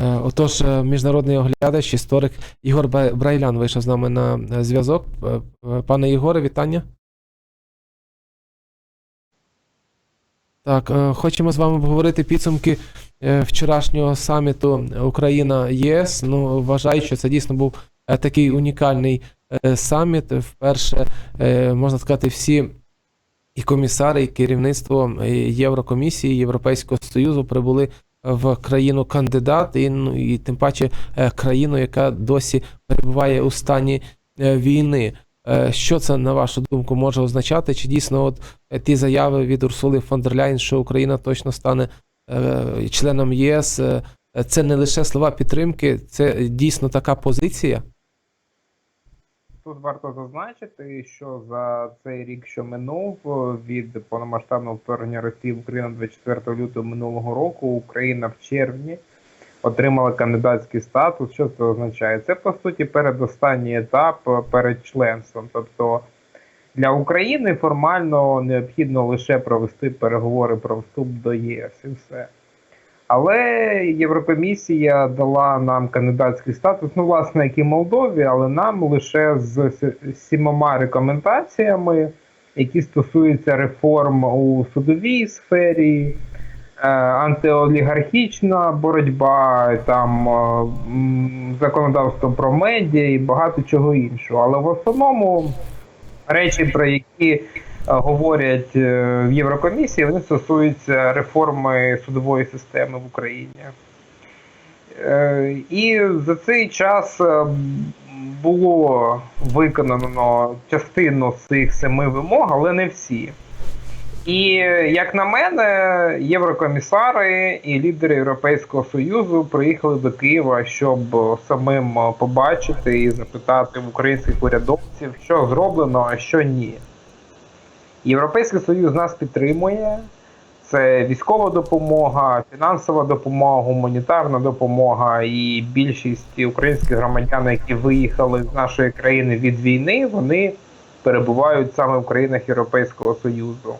Е, Отож, е, міжнародний оглядач, історик Ігор Брайлян вийшов з нами на е, зв'язок. Пане Ігоре, вітання. Так, хочемо з вами обговорити підсумки вчорашнього саміту Україна-ЄС. Ну, вважаю, що це дійсно був такий унікальний саміт. Вперше, можна сказати, всі і комісари, і керівництво Єврокомісії, Європейського Союзу прибули в країну кандидат, і, ну, і тим паче е, країну, яка досі перебуває у стані е, війни. Е, Що це, на вашу думку, може означати? Чи дійсно от ті заяви від Урсули фон дер Ляйн, що Україна точно стане членом ЄС, це не лише слова підтримки, це дійсно така позиція? Тут варто зазначити, що за цей рік, що минув від повномасштабного вторгнення Росії в Україну 24 лютого минулого року, Україна в червні отримала кандидатський статус. Що це означає? Це по суті передостанній етап перед членством. Тобто для України формально необхідно лише провести переговори про вступ до єС і все. Але Єврокомісія дала нам кандидатський статус, ну, власне, як і Молдові, але нам лише з сімома рекомендаціями, які стосуються реформ у судовій сфері, е, антиолігархічна боротьба, там е, законодавство про медіа і багато чого іншого. Але в основному речі, про які говорять е, в Єврокомісії, вони стосуються реформи судової системи в Україні. Е, І за цей час е, було виконано частину цих семи вимог, але не всі. І як на мене, єврокомісари і лідери Європейського Союзу приїхали до Києва, щоб самим побачити і запитати в українських урядовців, що зроблено, а що ні. Європейський Союз нас підтримує. Це військова допомога, фінансова допомога, гуманітарна допомога. І більшість українських громадян, які виїхали з нашої країни від війни, вони перебувають саме в країнах Європейського Союзу.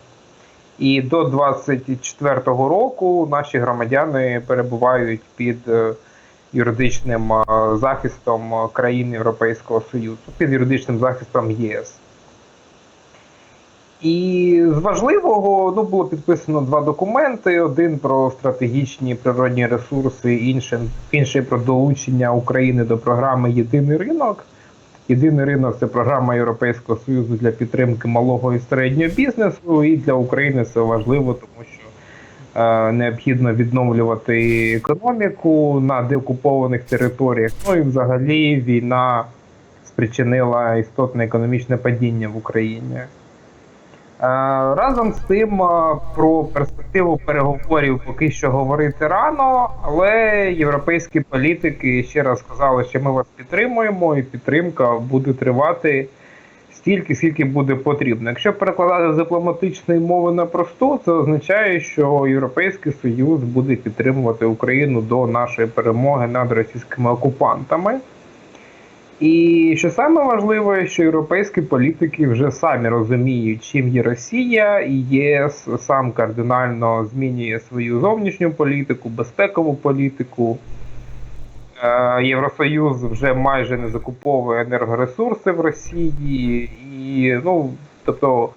І до 24-го року наші громадяни перебувають під е, юридичним е, захистом країн Європейського Союзу, під юридичним захистом ЄС. І з важливого ну, було підписано два документи: один про стратегічні природні ресурси, інший, інший про долучення України до програми Єдиний ринок. Єдиний ринок це програма Європейського Союзу для підтримки малого і середнього бізнесу. І для України це важливо, тому що е, необхідно відновлювати економіку на деокупованих територіях. Ну і взагалі війна спричинила істотне економічне падіння в Україні. Е, Разом з тим е, про перспективу переговорів поки що говорити рано, але європейські політики ще раз сказали, що ми вас підтримуємо, і підтримка буде тривати стільки, скільки буде потрібно. Якщо перекладати з дипломатичної мови на просту, це означає, що Європейський Союз буде підтримувати Україну до нашої перемоги над російськими окупантами. І що саме важливе, що європейські політики вже самі розуміють, чим є Росія, і ЄС сам кардинально змінює свою зовнішню політику, безпекову політику. Е, Євросоюз вже майже не закуповує енергоресурси в Росії, і ну тобто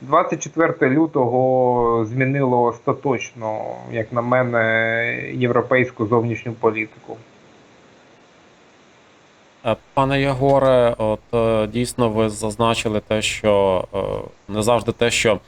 24 лютого змінило остаточно, як на мене, європейську зовнішню політику. Е, Пане Ягоре, от е, дійсно ви зазначили те, що е, не завжди те, що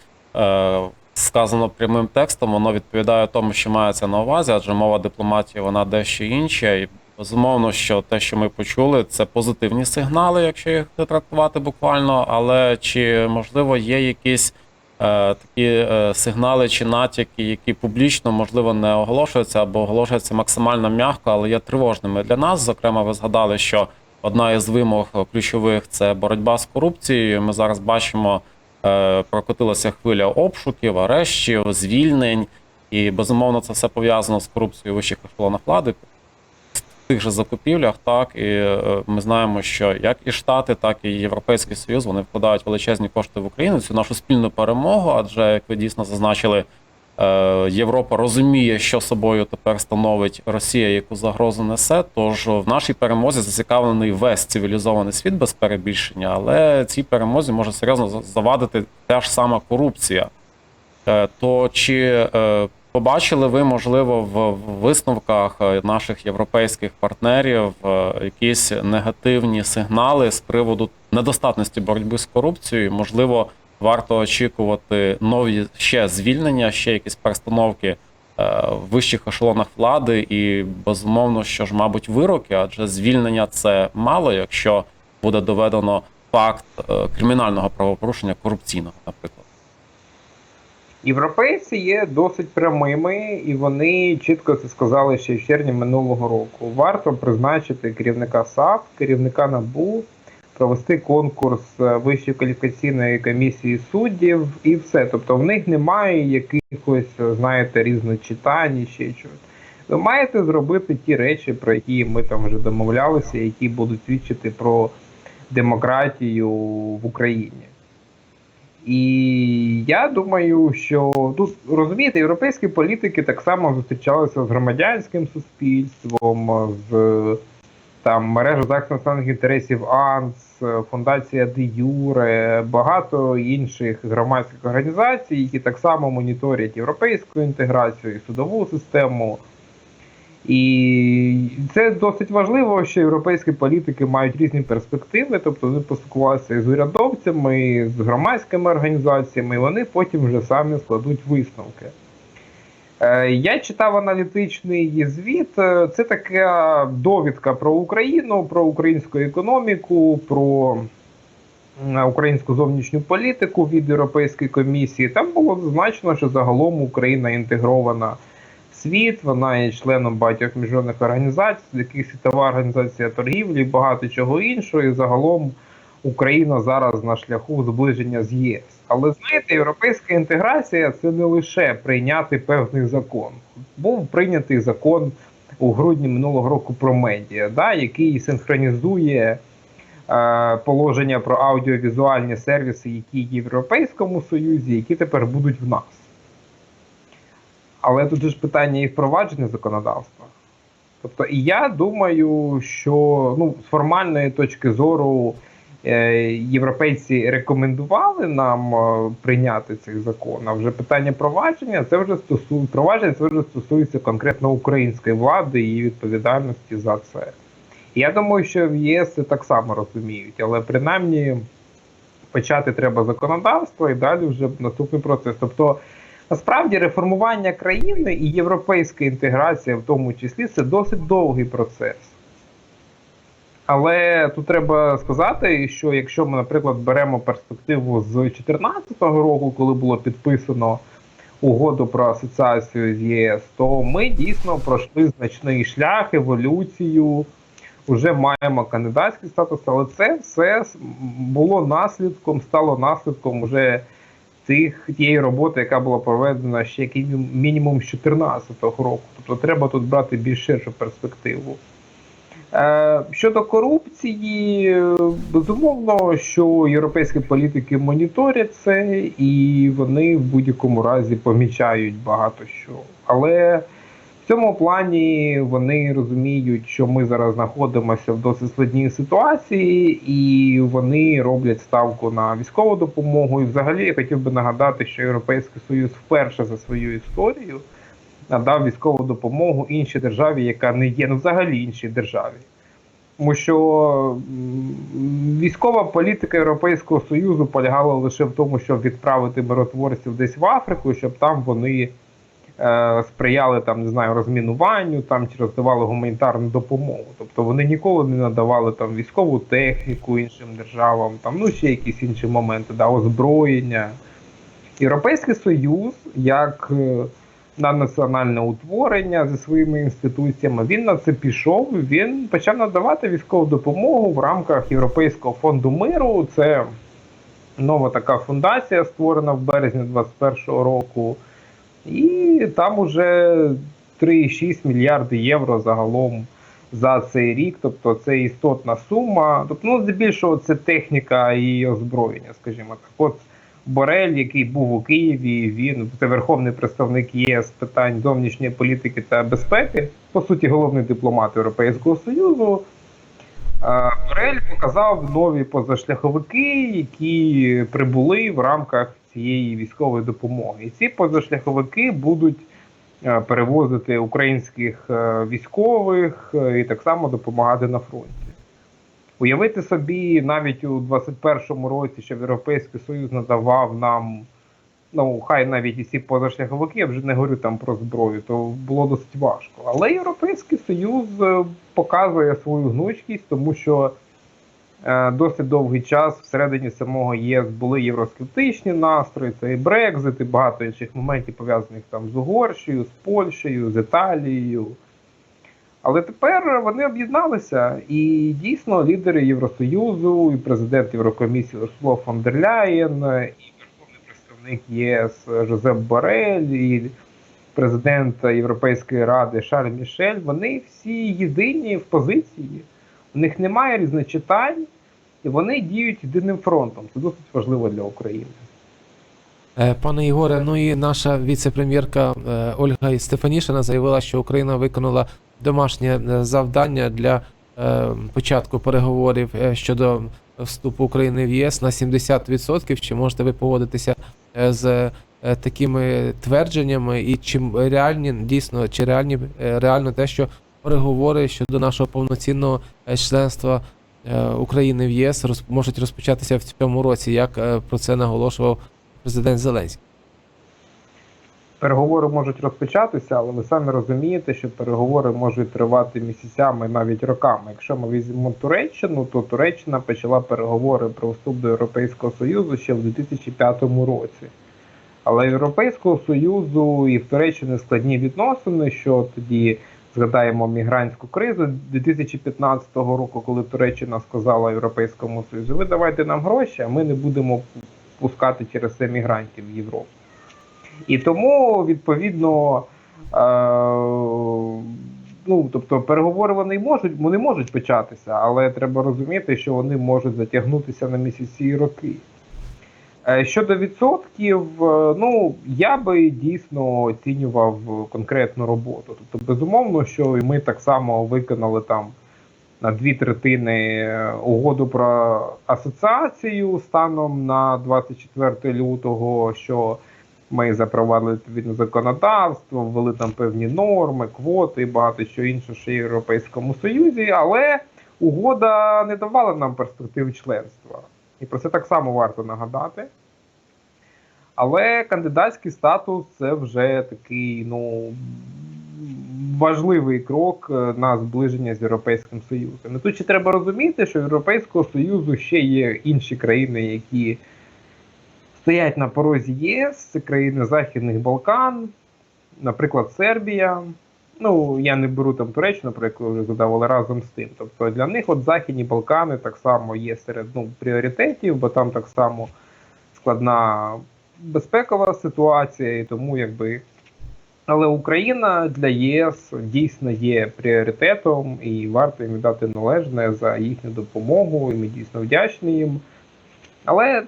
сказано прямим текстом, воно відповідає тому, що мається на увазі, адже мова дипломатії вона дещо інша. І безумовно, що те, що ми почули, це позитивні сигнали, якщо їх трактувати буквально. Але чи можливо є якісь такі сигнали чи натяки, які публічно можливо не оголошуються або оголошуються максимально м'яко, але є тривожними для нас? Зокрема, ви згадали, що одна із вимог ключових це боротьба з корупцією. Ми зараз бачимо, е, прокотилася хвиля обшуків, арештів, звільнень, і безумовно це все пов'язано з корупцією вищих ешелонах влади. В тих же закупівлях, так і е, ми знаємо, що як і Штати, так і Європейський Союз вони вкладають величезні кошти в Україну цю нашу спільну перемогу. Адже як ви дійсно зазначили, Європа розуміє, що собою тепер становить Росія, яку загрозу несе. Тож в нашій перемозі зацікавлений весь цивілізований світ без перебільшення, але цій перемозі може серйозно завадити та ж сама корупція. Е, То чи е, побачили ви, можливо, в висновках е, наших європейських партнерів е, якісь негативні сигнали з приводу недостатності боротьби з корупцією? Можливо, варто очікувати нові ще звільнення, ще якісь перестановки е, в вищих ешелонах влади, і безумовно, що ж, мабуть, вироки, адже звільнення це мало, якщо буде доведено факт е, кримінального правопорушення корупційного, наприклад. Європейці є досить прямими, і вони чітко це сказали ще в червні минулого року. Варто призначити керівника САП, керівника НАБУ, провести конкурс е, Вищої кваліфікаційної комісії суддів і все. Тобто в них немає якихось, е, знаєте, різночитань, і ще чогось. Ви маєте зробити ті речі, про які ми там вже домовлялися, які будуть свідчити про демократію в Україні. І я думаю, що тут розумієте, європейські політики так само зустрічалися з громадянським суспільством, з там мережа захисту національних інтересів АНС, Фундація Де Юре, багато інших громадських організацій, які так само моніторять європейську інтеграцію, і судову систему. І це досить важливо, що європейські політики мають різні перспективи, тобто вони поспілкувалися з урядовцями, з громадськими організаціями, і вони потім вже самі складуть висновки. Е, Я читав аналітичний звіт. Е, Це така довідка про Україну, про українську економіку, про українську зовнішню політику від Європейської комісії. Там було зазначено, що загалом Україна інтегрована в світ, вона є членом багатьох міжнародних організацій, яких світова організація торгівлі, багато чого іншого. І загалом Україна зараз на шляху зближення з ЄС. Але знаєте, європейська інтеграція це не лише прийняти певний закон. Був прийнятий закон у грудні минулого року про медіа, да, який синхронізує е, положення про аудіовізуальні сервіси, які є в Європейському Союзі, які тепер будуть в нас. Але тут ж питання і впровадження законодавства. Тобто, і я думаю, що ну, з формальної точки зору європейці рекомендували нам е, прийняти цей закон. А вже питання провадження це вже стосується провадження, це вже стосується конкретно української влади і її відповідальності за це. Я думаю, що в ЄС так само розуміють, але принаймні почати треба законодавство і далі вже наступний процес. Тобто, насправді реформування країни і європейська інтеграція, в тому числі, це досить довгий процес. Але тут треба сказати, що якщо ми, наприклад, беремо перспективу з 2014 року, коли було підписано угоду про асоціацію з ЄС, то ми дійсно пройшли значний шлях, еволюцію, вже маємо кандидатський статус, але це все було наслідком, стало наслідком уже тих тієї роботи, яка була проведена ще мінімум з 2014 року. Тобто треба тут брати більш ширшу перспективу. Е, Щодо корупції, безумовно, що європейські політики моніторять це, і вони в будь-якому разі помічають багато що. Але в цьому плані вони розуміють, що ми зараз знаходимося в досить складній ситуації, і вони роблять ставку на військову допомогу. І взагалі я хотів би нагадати, що Європейський Союз вперше за свою історію надав військову допомогу іншій державі, яка не є ну, взагалі іншій державі. Тому що військова політика Європейського Союзу полягала лише в тому, щоб відправити миротворців десь в Африку, щоб там вони е, сприяли там, не знаю, розмінуванню там чи роздавали гуманітарну допомогу. Тобто вони ніколи не надавали там військову техніку іншим державам, там ну ще якісь інші моменти, да, озброєння. Європейський Союз, як е, на національне утворення зі своїми інституціями, він на це пішов. Він почав надавати військову допомогу в рамках Європейського фонду миру. Це нова така фундація, створена в березні 2021 року. І там уже 3,6 мільярди євро загалом за цей рік. Тобто це істотна сума. Тобто, ну, здебільшого це техніка і озброєння, скажімо так. От Борель, який був у Києві, він це верховний представник ЄС питань зовнішньої політики та безпеки, по суті, головний дипломат Європейського Союзу. Борель показав нові позашляховики, які прибули в рамках цієї військової допомоги. І ці позашляховики будуть е, перевозити українських е, військових е, і так само допомагати на фронті. Уявити собі, навіть у 21-му році, що Європейський Союз надавав нам, ну хай навіть і ці позашляховики, я вже не говорю там про зброю, то було досить важко. Але Європейський Союз е, показує свою гнучкість, тому що е, досить довгий час всередині самого ЄС були євроскептичні настрої, це і Брекзит, і багато інших моментів пов'язаних там з Угорщею, з Польщею, з Італією. Але тепер вони об'єдналися, і дійсно лідери Євросоюзу, і президент Єврокомісії Урсула фон дер Ляєн, і верховний представник ЄС Жозеп Борель, і президент Європейської ради Шарль Мішель, вони всі єдині в позиції. У них немає різночитань, і вони діють єдиним фронтом. Це досить важливо для України. Е, Пане Ігоре, ну і наша віце-прем'єрка е, Ольга Стефанішина заявила, що Україна виконала домашнє е, завдання для е, початку переговорів е, щодо вступу України в ЄС на 70%. Чи можете ви погодитися е, з такими твердженнями, і чи реальні дійсно чи реальні реально те, що переговори щодо нашого повноцінного членства України в ЄС можуть розпочатися в цьому році, як про це наголошував президент Зеленський. Переговори можуть розпочатися, але ви самі розумієте, що переговори можуть тривати місяцями, навіть роками. Якщо ми візьмемо Туреччину, то Туреччина почала переговори про вступ до Європейського Союзу ще в 2005 році. Але Європейського Союзу і в Туреччині складні відносини, що тоді згадаємо мігрантську кризу 2015 року, коли Туреччина сказала Європейському Союзу, ви давайте нам гроші, а ми не будемо пускати через це мігрантів в Європу. І тому, відповідно, е, ну, тобто переговори вони можуть, вони можуть початися, але треба розуміти, що вони можуть затягнутися на місяці і роки. Е, Щодо відсотків, е, ну я би дійсно оцінював конкретну роботу. Тобто, безумовно, що і ми так само виконали там на дві третини угоду про асоціацію станом на 24 лютого, що ми запровадили відповідне законодавство, ввели там певні норми, квоти і багато що інше, є в Європейському Союзі, але угода не давала нам перспектив членства. І про це так само варто нагадати. Але кандидатський статус це вже такий ну, важливий крок е, на зближення з Європейським Союзом. І тут ще треба розуміти, що в Європейського Союзу ще є інші країни, які стоять на порозі ЄС, це країни Західних Балкан, наприклад, Сербія. Ну, я не беру там Туреччину, про яку вже згадав, але разом з тим. Тобто для них от Західні Балкани так само є серед ну, пріоритетів, бо там так само складна безпекова ситуація, і тому якби. Але Україна для ЄС дійсно є пріоритетом, і варто їм дати належне за їхню допомогу, і ми дійсно вдячні їм. Але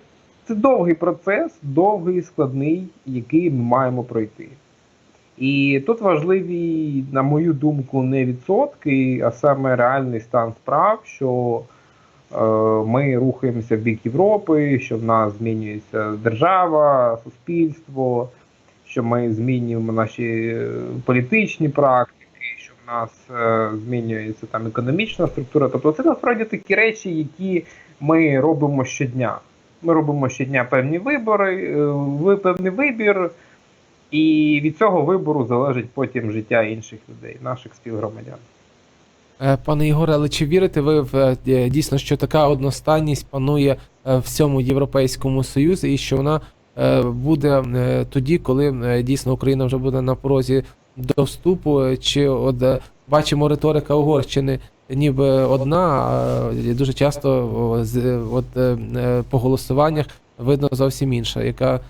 це довгий процес, довгий, складний, який ми маємо пройти. І тут важливі, на мою думку, не відсотки, а саме реальний стан справ, що е, ми рухаємося в бік Європи, що в нас змінюється держава, суспільство, що ми змінюємо наші е, політичні практики, що в нас е, змінюється там економічна структура. Тобто це насправді такі речі, які ми робимо щодня. Ми робимо щодня певні вибори, е, певний вибір. І від цього вибору залежить потім життя інших людей, наших співгромадян. Е, Пане Ігоре, але чи вірите ви в е, дійсно, що така одностайність панує в всьому Європейському Союзі, і що вона буде тоді, коли дійсно Україна вже буде на порозі до вступу? Чи от бачимо риторика Угорщини ніби одна, а дуже часто от, е, е, по голосуваннях видно зовсім інша, яка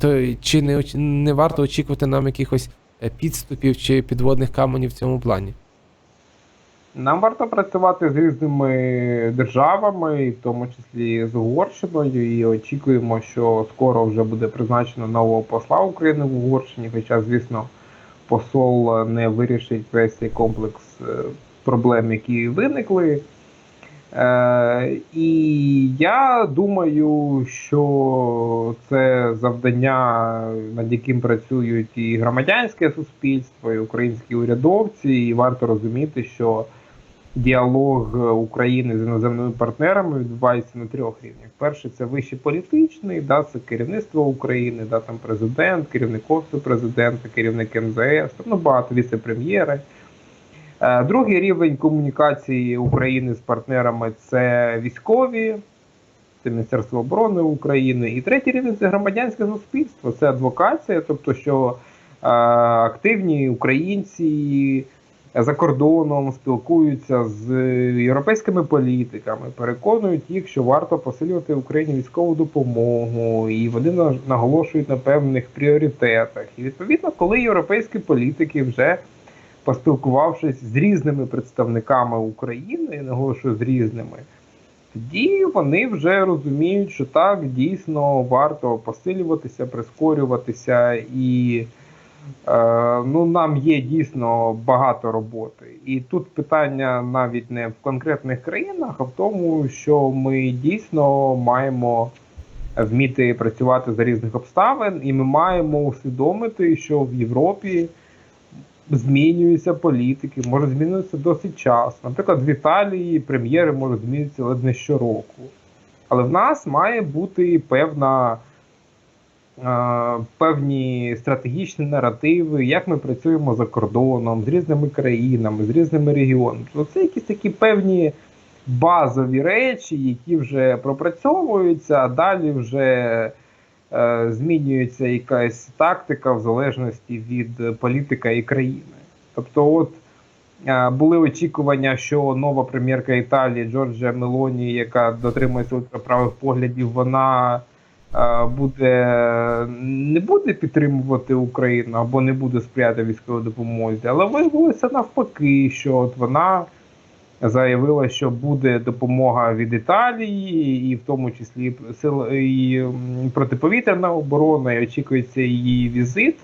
то чи не не варто очікувати нам якихось е, підступів чи підводних каменів в цьому плані? Нам варто працювати з різними державами, в тому числі з Угорщиною, і очікуємо, що скоро вже буде призначено нового посла України в Угорщині. Хоча, звісно, посол не вирішить весь цей комплекс проблем, які виникли. Е, і я думаю, що це завдання, над яким працюють і громадянське суспільство, і українські урядовці, і варто розуміти, що діалог України з іноземними партнерами відбувається на трьох рівнях. Перший це вище політичний, да, це керівництво України, да, там президент, керівник офісу президента, керівник МЗС, ну, багато віце-прем'єри. Е, Другий рівень комунікації України з партнерами це військові, це Міністерство оборони України. І третій рівень це громадянське суспільство, це адвокація, тобто, що е, активні українці за кордоном спілкуються з європейськими політиками, переконують їх, що варто посилювати Україні військову допомогу, і вони наголошують на певних пріоритетах. І відповідно, коли європейські політики вже поспілкувавшись з різними представниками України, я наголошую з різними, тоді вони вже розуміють, що так дійсно варто посилюватися, прискорюватися, і е, ну, нам є дійсно багато роботи. І тут питання навіть не в конкретних країнах, а в тому, що ми дійсно маємо вміти працювати за різних обставин, і ми маємо усвідомити, що в Європі змінюються політики, може змінитися досить часто. Наприклад, в Італії прем'єри можуть змінитися ледь не щороку. Але в нас має бути певна, е, певні стратегічні наративи, як ми працюємо за кордоном, з різними країнами, з різними регіонами. Тобто Це якісь такі певні базові речі, які вже пропрацьовуються, а далі вже змінюється якась тактика в залежності від політика і країни. Тобто, от е, були очікування, що нова прем'єрка Італії Джорджа Мелоні, яка дотримується правих поглядів, вона е, буде не буде підтримувати Україну або не буде сприяти військовій допомозі, але виявилося навпаки, що от вона заявила, що буде допомога від Італії, і в тому числі сил і протиповітряна оборона, і очікується її візит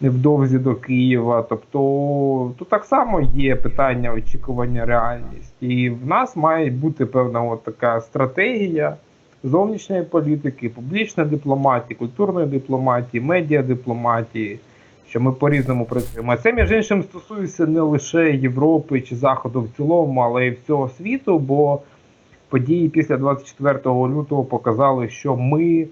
невдовзі до Києва. Тобто тут так само є питання очікування реальність. І в нас має бути певна от така стратегія зовнішньої політики, публічної дипломатії, культурної дипломатії, медіадипломатії, що ми по-різному працюємо. Це, між іншим, стосується не лише Європи чи Заходу в цілому, але й всього світу, бо події після 24 лютого показали, що ми е,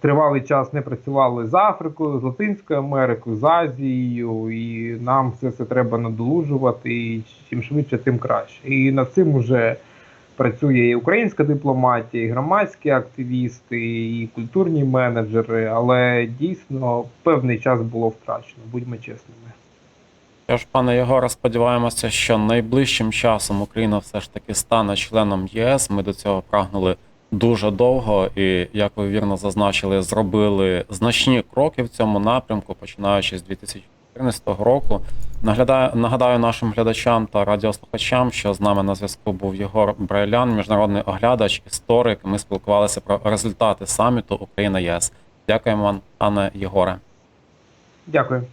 тривалий час не працювали з Африкою, з Латинською Америкою, з Азією, і нам все це треба надолужувати. І чим швидше, тим краще. І над цим вже працює і українська дипломатія, і громадські активісти, і культурні менеджери, але дійсно певний час було втрачено, будьмо чесними. Що ж, пане Єгоре, сподіваємося, що найближчим часом Україна все ж таки стане членом єС. Ми до цього прагнули дуже довго, і як ви вірно зазначили, зробили значні кроки в цьому напрямку, починаючи з 2014 року. Наглядаю, нагадаю нашим глядачам та радіослухачам, що з нами на зв'язку був Єгор Брайлян, міжнародний оглядач, історик. Ми спілкувалися про результати саміту Україна ЄС. Дякуємо вам, пане Єгоре. Дякую.